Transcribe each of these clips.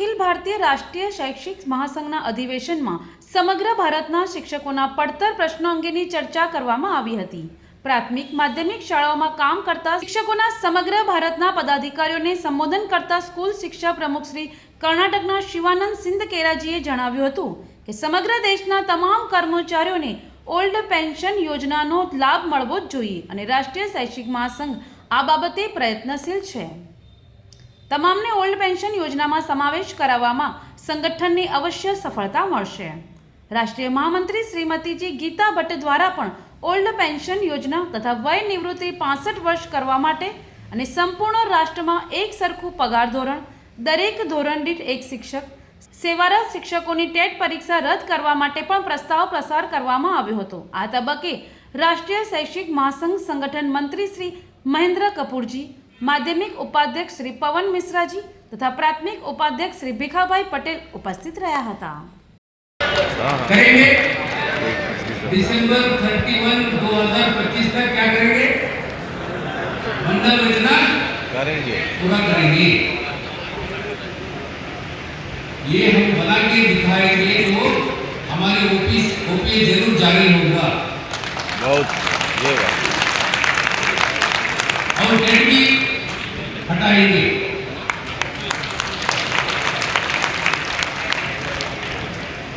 અખિલ ભારતીય રાષ્ટ્રીય શૈક્ષિક મહાસંઘના અધિવેશનમાં સમગ્ર ભારતના શિક્ષકોના પડતર પ્રશ્નો અંગેની ચર્ચા કરવામાં આવી હતી. પ્રાથમિક માધ્યમિક શાળાઓમાં કામ કરતા શિક્ષકોના સમગ્ર ભારતના પદાધિકારીઓને સંબોધન કરતા સ્કૂલ શિક્ષા પ્રમુખ શ્રી કર્ણાટકના શિવાનંદ સિંધ કેરાજીએ જણાવ્યું હતું કે સમગ્ર દેશના તમામ કર્મચારીઓને ઓલ્ડ પેન્શન યોજનાનો લાભ મળવો જ જોઈએ અને રાષ્ટ્રીય શૈક્ષિક મહાસંઘ આ બાબતે પ્રયત્નશીલ છે. તમામને ઓલ્ડ પેન્શન યોજનામાં સમાવેશ કરાવવામાં સંગઠનની અવશ્ય સફળતા મળશે. રાષ્ટ્રીય મહામંત્રી શ્રીમતીજી ગીતા ભટ્ટ દ્વારા પણ ઓલ્ડ પેન્શન યોજના તથા વય નિવૃત્તિ પાસઠ વર્ષ કરવા માટે અને સંપૂર્ણ રાષ્ટ્રમાં એક સરખું પગાર ધોરણ, દરેક ધોરણ દીઠ એક શિક્ષક, સેવારત શિક્ષકોની ટેટ પરીક્ષા રદ કરવા માટે પણ પ્રસ્તાવ પ્રસાર કરવામાં આવ્યો હતો. આ તબક્કે રાષ્ટ્રીય શૈક્ષિક મહાસંઘ સંગઠન મંત્રી શ્રી મહેન્દ્ર કપૂરજી માધ્યમિક ઉપાધ્યક્ષ શ્રી પવન મિશ્રાજી તથા પ્રાથમિક ઉપાધ્યક્ષ શ્રી ભીખાભાઈ પટેલ ઉપસ્થિત રહ્યા હતા करेंगे दिसंबर 31 2025 तक क्या करेंगे मंडल योजना करेंगे पूरा करेंगे ये हम बना के दिखाएंगे तो हमारे ऑफिस ओपीए जरूर जारी होगा बहुत ये बात और डेट भी हटाएँगे।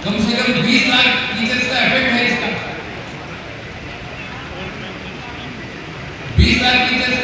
कम से कम बीस लाख टीचर्स का इफ़ेक्ट है इसका। बीस लाख टीचर्स